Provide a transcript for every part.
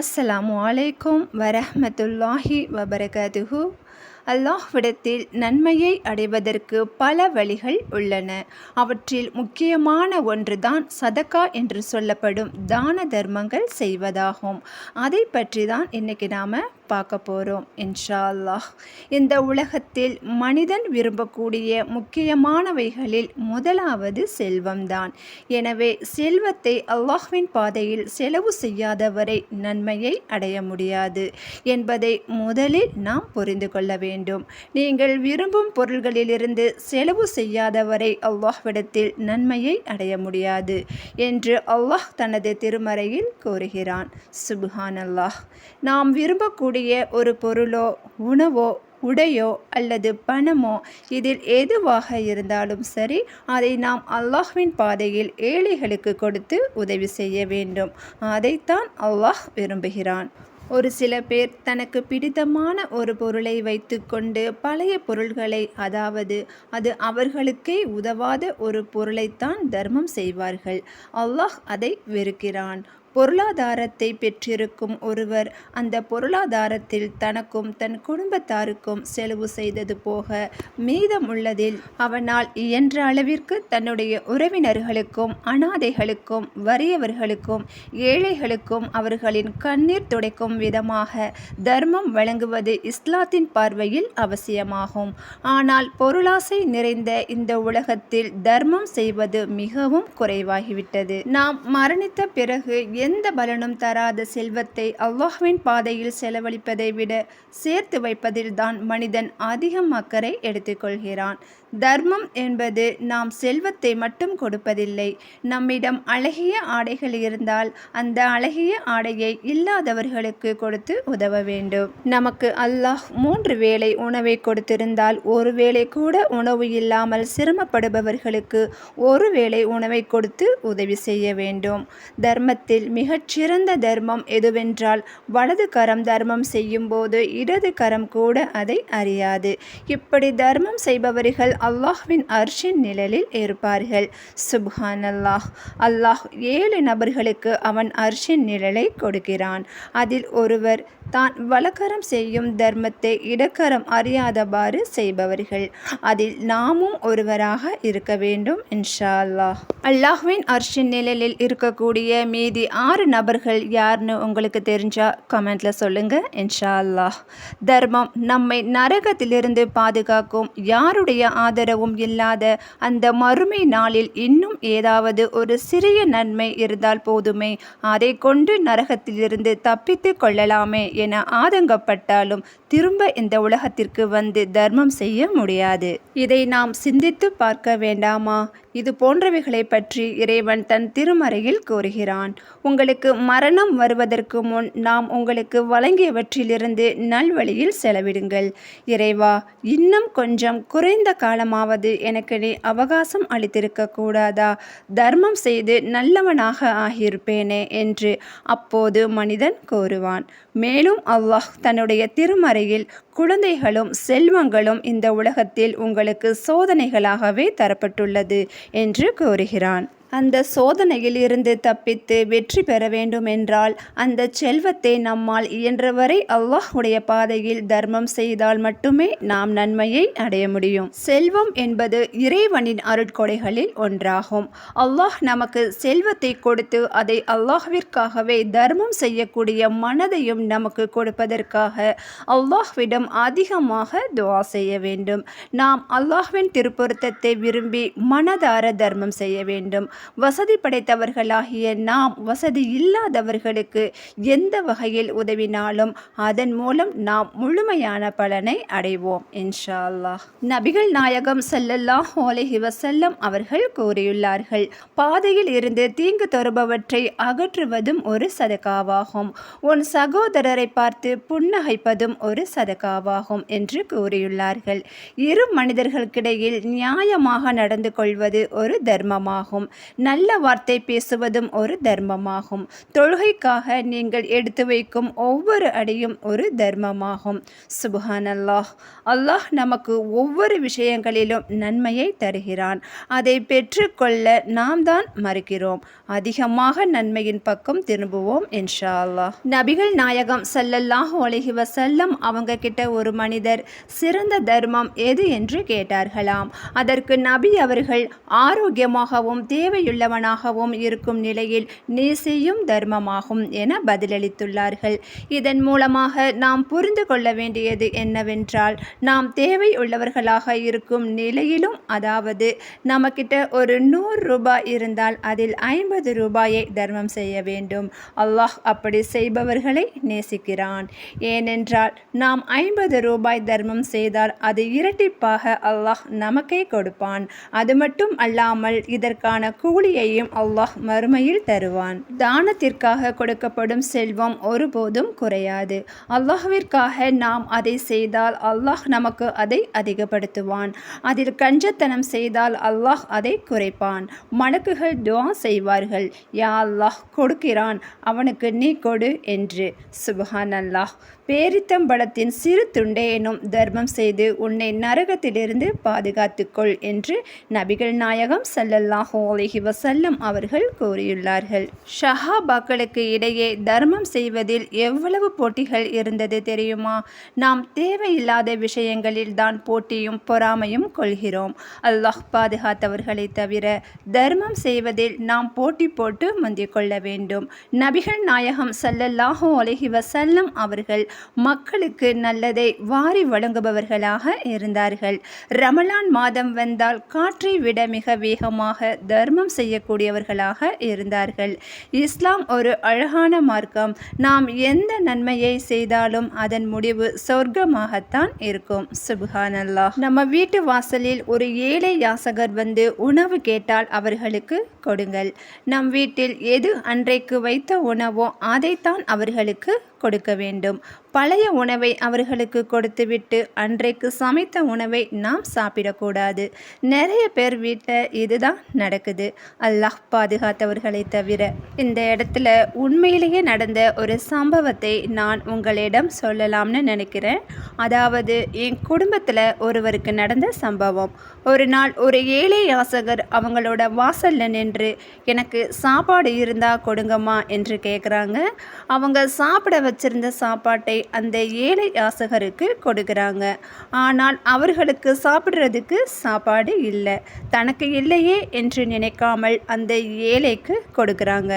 அஸ்ஸலாமு அலைக்கும் வரஹ்மத்துல்லாஹி வபரகாதுஹு. அல்லாஹ்விடத்தில் நன்மையை அடைவதற்கு பல வழிகள் உள்ளன. அவற்றில் முக்கியமான ஒன்றுதான் சதக்கா என்று சொல்லப்படும் தான தர்மங்கள் செய்வதாகும். அதை பற்றி தான் இன்னைக்கு நாம் பார்க்க போகிறோம் இன்ஷா அல்லாஹ். இந்த உலகத்தில் மனிதன் விரும்பக்கூடிய முக்கியமானவைகளில் முதலாவது செல்வம்தான். எனவே செல்வத்தை அல்லாஹ்வின் பாதையில் செலவு செய்யாதவரை நன்மையை அடைய முடியாது என்பதை முதலில் நாம் புரிந்து கொள்ள வேண்டும். வேண்டும். நீங்கள் விரும்பும் பொருள்களிலிருந்து செலவு செய்யாதவரை அல்லாஹ்விடத்தில் நன்மையை அடைய முடியாது என்று அல்லாஹ் தனது திருமறையில் கூறுகிறான். சுபுஹான் அல்லாஹ் நாம் விரும்பக்கூடிய ஒரு பொருளோ உணவோ உடையோ அல்லது பணமோ இதில் எதுவாக இருந்தாலும் சரி அதை நாம் அல்லாஹ்வின் பாதையில் ஏழைகளுக்கு கொடுத்து உதவி செய்ய வேண்டும். அதைத்தான் அல்லாஹ் விரும்புகிறான். ஒரு சில பேர் தனக்கு பிடித்தமான ஒரு பொருளை வைத்துக்கொண்டு பழைய பொருள்களை அதாவது அது அவர்களுக்கே உதவாத ஒரு பொருளைத்தான் தர்மம் செய்வார்கள். அல்லாஹ் அதை வெறுக்கிறான். பொருளாதாரத்தை பெற்றிருக்கும் ஒருவர் அந்த பொருளாதாரத்தில் தனக்கும் தன் குடும்பத்தாருக்கும் செலவு செய்தது போக மீதமுள்ளதில் அவனால் இயன்ற அளவிற்கு தன்னுடைய உறவினர்களுக்கும் அனாதைகளுக்கும் வறியவர்களுக்கும் ஏழைகளுக்கும் அவர்களின் கண்ணீர் துடைக்கும் விதமாக தர்மம் வழங்குவது இஸ்லாத்தின் பார்வையில் அவசியமாகும். ஆனால் பொருளாசை நிறைந்த இந்த உலகத்தில் தர்மம் செய்வது மிகவும் குறைவாகிவிட்டது. நாம் மரணித்த பிறகு எந்த பலனும் தராத செல்வத்தை அல்லாஹ்வின் பாதையில் செலவழிப்பதை விட சேர்த்து வைப்பதில்தான் மனிதன் அதிகம் அக்கறை எடுத்துக்கொள்கிறான். தர்மம் என்பது நாம் செல்வத்தை மட்டும் கொடுப்பதில்லை. நம்மிடம் அழகிய ஆடைகள் இருந்தால் அந்த அழகிய ஆடையை இல்லாதவர்களுக்கு கொடுத்து உதவ வேண்டும். நமக்கு அல்லாஹ் மூன்று வேளை உணவை கொடுத்திருந்தால் ஒரு வேளை கூட உணவு இல்லாமல் சிரமப்படுபவர்களுக்கு ஒரு வேளை உணவை கொடுத்து உதவி செய்ய வேண்டும். தர்மத்தில் மிகச்சிறந்த தர்மம் எதுவென்றால் வலது கரம் தர்மம் செய்யும் போது இடது கரம் கூட அதை அறியாது. இப்படி தர்மம் செய்பவர்கள் அல்லாஹ்வின் அர்ஷின் நிழலில் இருப்பார்கள். சுப்ஹான் அல்லாஹ் அல்லாஹ் ஏழு நபர்களுக்கு அவன் அர்ஷின் நிழலை கொடுக்கிறான். அதில் ஒருவர் தான் வலக்கரம் செய்யும் தர்மத்தை இடக்கரம் அறியாதவாறு செய்பவர்கள். அதில் நாமும் ஒருவராக இருக்க வேண்டும் இன்ஷா அல்லாஹ்! அல்லாஹ்வின் அர்ஷின் நிழலில் இருக்கக்கூடிய மீதி ஆறு நபர்கள் யாருன்னு உங்களுக்கு தெரிஞ்சா கமெண்டில் சொல்லுங்கள் இன்ஷா அல்லாஹ் தர்மம் நம்மை நரகத்திலிருந்து பாதுகாக்கும். யாருடைய ஆதரவும் இல்லாத அந்த மறுமை நாளில் இன்னும் ஏதாவது ஒரு சிறிய நன்மை இருந்தால் போதுமே. அதை கொண்டு நரகத்திலிருந்து தப்பித்து கொள்ளலாமே என ஆதங்கப்பட்டாலும் திரும்ப இந்த உலகத்திற்கு வந்து தர்மம் செய்ய முடியாது. இதை நாம் சிந்தித்து பார்க்க வேண்டாமா? இது போன்றவைகளை பற்றி இறைவன் தன் திருமறையில் கூறுகிறான். உங்களுக்கு மரணம் வருவதற்கு முன் நாம் உங்களுக்கு வழங்கியவற்றிலிருந்து நல்வழியில் செலவிடுங்கள். இறைவா இன்னும் கொஞ்சம் குறைந்த காலமாவது எனக்கு நீ அவகாசம் அளித்திருக்க கூடாதா? தர்மம் செய்து நல்லவனாக ஆகியிருப்பேனே என்று அப்போது மனிதன் கோருவான் மேலும் அல்லாஹ் தன்னுடைய திருமறையில் குழந்தைகளும் செல்வங்களும் இந்த உலகத்தில் உங்களுக்கு சோதனைகளாகவே தரப்பட்டுள்ளது என்று கூறுகிறான். அந்த சோதனையில் இருந்து தப்பித்து வெற்றி பெற வேண்டும் என்றால் அந்த செல்வத்தை நம்மால் இயன்றவரை அல்லாஹுடைய பாதையில் தர்மம் செய்தால் மட்டுமே நாம் நன்மையை அடைய முடியும். செல்வம் என்பது இறைவனின் அருட்கொடைகளில் ஒன்றாகும். அல்லாஹ் நமக்கு செல்வத்தை கொடுத்து அதை அல்லாஹ்விற்காகவே தர்மம் செய்யக்கூடிய மனதையும் நமக்கு கொடுப்பதற்காக அல்லாஹ்விடம் அதிகமாக துவா செய்ய வேண்டும். நாம் அல்லாஹ்வின் திருப்பொருத்தத்தை விரும்பி மனதார தர்மம் செய்ய வேண்டும். வசதி படைத்தவர்களாகிய நாம் வசதி இல்லாதவர்களுக்கு எந்த வகையில் உதவினாலும் அதன் மூலம் நாம் முழுமையான பலனை அடைவோம் இன்ஷா அல்லாஹ் நபிகள் நாயகம் ஸல்லல்லாஹு அலைஹி வசல்லம் அவர்கள் கூறியுள்ளார்கள் பாதையில் இருந்து தீங்கு தருபவற்றை அகற்றுவதும் ஒரு சதகாவாகும். உன் சகோதரரை பார்த்து புன்னகைப்பதும் ஒரு சதகாவாகும் என்று கூறியுள்ளார்கள். இரு மனிதர்களுக்கிடையில் நியாயமாக நடந்து கொள்வது ஒரு தர்மமாகும். நல்ல வார்த்தை பேசுவதும் ஒரு தர்மமாகும். தொழுகைக்காக நீங்கள் எடுத்து வைக்கும் ஒவ்வொரு அடியும் ஒரு தர்மமாகும். சுபஹான் அல்லாஹ் அல்லாஹ் நமக்கு ஒவ்வொரு விஷயங்களிலும் நன்மையை தருகிறான். அதை பெற்றுக்கொள்ள நாம் தான் மறுக்கிறோம். அதிகமாக நன்மையின் பக்கம் திரும்புவோம் இன்ஷா அல்லாஹ் நபிகள் நாயகம் சல்லல்லாஹு அலைஹி வசல்லம் அவங்க கிட்ட ஒரு மனிதர் சிறந்த தர்மம் எது? என்று கேட்டார்களாம். அதற்கு நபி அவர்கள் ஆரோக்கியமாகவும் தேவை தேவையுள்ளவனாகவும் இருக்கும் நிலையில் நீ செய்யும் தர்மமாகும் என பதிலளித்துள்ளார்கள். இதன் மூலமாக நாம் புரிந்து கொள்ள வேண்டியது என்னவென்றால் நாம் தேவை உள்ளவர்களாக இருக்கும் நிலையிலும் அதாவது நம்மக்கிட்ட ஒரு நூறு ரூபாய் இருந்தால் அதில் ஐம்பது ரூபாயை தர்மம் செய்ய வேண்டும். அல்லாஹ் அப்படி செய்பவர்களை நேசிக்கிறான். ஏனென்றால் நாம் ஐம்பது ரூபாய் தர்மம் செய்தால் அது இரட்டிப்பாக அல்லாஹ் நமக்கே கொடுப்பான். அது மட்டும் அல்லாமல் இதற்கான கூலியையும் அல்லாஹ் மறுமையில் தருவான். தானத்திற்காக கொடுக்கப்படும் செல்வம் ஒருபோதும் குறையாது. அல்லாஹ்விற்காக நாம் அதை செய்தால் அல்லாஹ் நமக்கு அதை அதிகப்படுத்துவான். அதில் கஞ்சத்தனம் செய்தால் அல்லாஹ் அதை குறைப்பான். மலக்குகள் துவா செய்வார்கள். யா அல்லாஹ் கொடுக்கிறான். அவனுக்கு நீ கொடு என்று. சுபஹான் அல்லாஹ் பேரித்தம்பழத்தின் சிறு துண்டேனும் தர்மம் செய்து உன்னை நரகத்திலிருந்து பாதுகாத்துக்கொள் என்று நபிகள் நாயகம் சல்லல்லாஹு வசல்லம் அவர்கள் கூறியுள்ளார்கள். ஷஹாபாக்களுக்கு இடையே தர்மம் செய்வதில் எவ்வளவு போட்டிகள் இருந்தது தெரியுமா? நாம் தேவையில்லாத விஷயங்களில் தான் போட்டியும் பொறாமையும் கொள்கிறோம். அல்லாஹ் பாதுகாத்தவர்களை தவிர தர்மம் செய்வதில் நாம் போட்டி போட்டு முந்திக் கொள்ள வேண்டும். நபிகள் நாயகம் சல்லல்லாஹு அலஹி வசல்லம் அவர்கள் மக்களுக்கு நல்லதை வாரி வழங்குபவர்களாக இருந்தார்கள். ரமலான் மாதம் வந்தால் காற்றை விட மிக வேகமாக தர்மம் செய்யக்கூடியவர்களாக இருந்தார்கள். இஸ்லாம் ஒரு அழகான மார்க்கம். நாம் எந்த நன்மையை செய்தாலும் அதன் முடிவு சொர்க்கமாகத்தான் இருக்கும். சுபஹான் அல்லாஹ் நம்ம வீட்டு வாசலில் ஒரு ஏழை யாசகர் வந்து உணவு கேட்டால் அவர்களுக்கு கொடுங்கள். நம் வீட்டில் எது அன்றைக்கு வைத்த உணவோ அதைத்தான் அவர்களுக்கு கொடுக்க வேண்டும். பழைய உணவை அவர்களுக்கு கொடுத்துவிட்டு அன்றைக்கு சமைத்த உணவை நாம் சாப்பிடக்கூடாது. நிறைய பேர் வீட்டில் இதுதான் நடக்குது. அல்லாஹ் பாதுகாத்தவர்களை தவிர இந்த இடத்துல உண்மையிலேயே நடந்த ஒரு சம்பவத்தை நான் உங்களிடம் சொல்லலாம்னு நினைக்கிறேன். அதாவது என் குடும்பத்தில் ஒருவருக்கு நடந்த சம்பவம். ஒரு நாள் ஒரு ஏழை யாசகர் அவங்களோட வாசலில் நின்று எனக்கு சாப்பாடு இருந்தால் கொடுங்கம்மா என்று கேட்குறாங்க அவங்க சாப்பிட வச்சிருந்த சாப்பாட்டை அந்த ஏழை யாசகருக்கு கொடுக்குறாங்க. ஆனால் அவர்களுக்கு சாப்பிட்றதுக்கு சாப்பாடு இல்லை. தனக்கு இல்லையே என்று நினைக்காமல் அந்த ஏழைக்கு கொடுக்குறாங்க.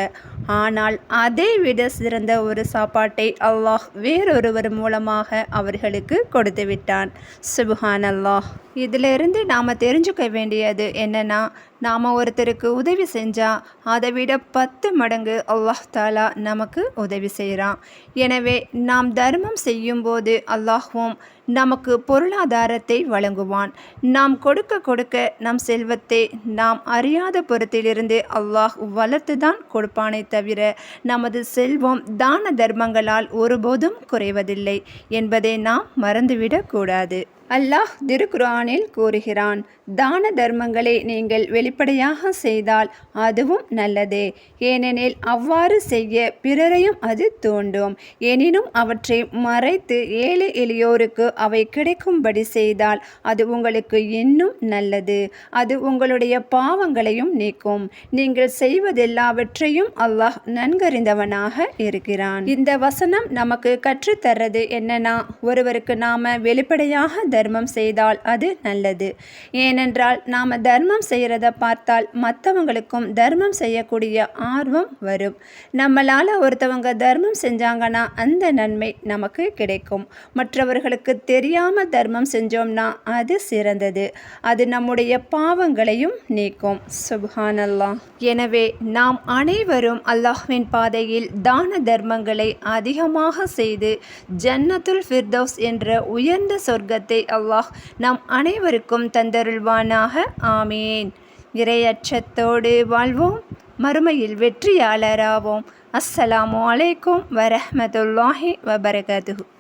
ஆனால் அதை விட சிறந்த ஒரு சாப்பாட்டை அல்லாஹ் வேறொருவர் மூலமாக அவர்களுக்கு கொடுத்து விட்டான். சுபஹான் அல்லாஹ் இதிலிருந்து நாம் தெரிஞ்சுக்க வேண்டியது என்னென்னா நாம் ஒருத்தருக்கு உதவி செஞ்சால் அதை விட பத்து மடங்கு அல்லாஹ் தாலா நமக்கு உதவி செய்கிறான் எனவே நாம் தர்மம் செய்யும்போது அல்லாஹும் நமக்கு பொருளாதாரத்தை வழங்குவான். நாம் கொடுக்க கொடுக்க நம் செல்வத்தை நாம் அறியாத புறத்திலிருந்து அல்லாஹ் வளர்த்து தான் கொடுப்பானே தவிர நமது செல்வம் தான தர்மங்களால் ஒருபோதும் குறைவதில்லை என்பதை நாம் மறந்துவிடக்கூடாது அல்லாஹ் திருக்குரானில் கூறுகிறான் தான தர்மங்களை நீங்கள் வெளிப்படையாக செய்தால் அதுவும் நல்லதே. ஏனெனில் அவ்வாறு செய்ய பிறரையும் அது தூண்டும். எனினும் அவற்றை மறைத்து ஏழை எளியோருக்கு அவை கிடைக்கும்படி செய்தால் அது உங்களுக்கு இன்னும் நல்லது. அது உங்களுடைய பாவங்களையும் நீக்கும். நீங்கள் செய்வதெல்லாவற்றையும் அல்லாஹ் நன்கறிந்தவனாக இருக்கிறான். இந்த வசனம் நமக்கு கற்றுத்தர்றது என்னன்னா ஒருவருக்கு நாம வெளிப்படையாக தர்மம் செய்தால் அது நல்லது. ஏனென்றால் நாம் தர்மம் செய்கிறத பார்த்தால் மற்றவங்களுக்கும் தர்மம் செய்யக்கூடிய ஆர்வம் வரும். நம்மளால் ஒருத்தவங்க தர்மம் செஞ்சாங்கன்னா அந்த நன்மை நமக்கு கிடைக்கும். மற்றவர்களுக்கு தெரியாமல் தர்மம் செஞ்சோம்னா அது சிறந்தது. அது நம்முடைய பாவங்களையும் நீக்கும். சுபஹானல்லா எனவே நாம் அனைவரும் அல்லாஹ்வின் பாதையில் தான தர்மங்களை அதிகமாக செய்து ஜன்னத்துல் ஃபிர்தௌஸ் என்ற உயர்ந்த சொர்க்கத்தை அல்லாஹ் நாம் அனைவருக்கும் தந்தருள்வானாக. ஆமேன். இறையச்சத்தோடு வாழ்வோம். மறுமையில் வெற்றியாளராவோம். அஸ்ஸலாமு அலைக்கும் வரஹமத்துல்லாஹி வபரகாத்துஹு.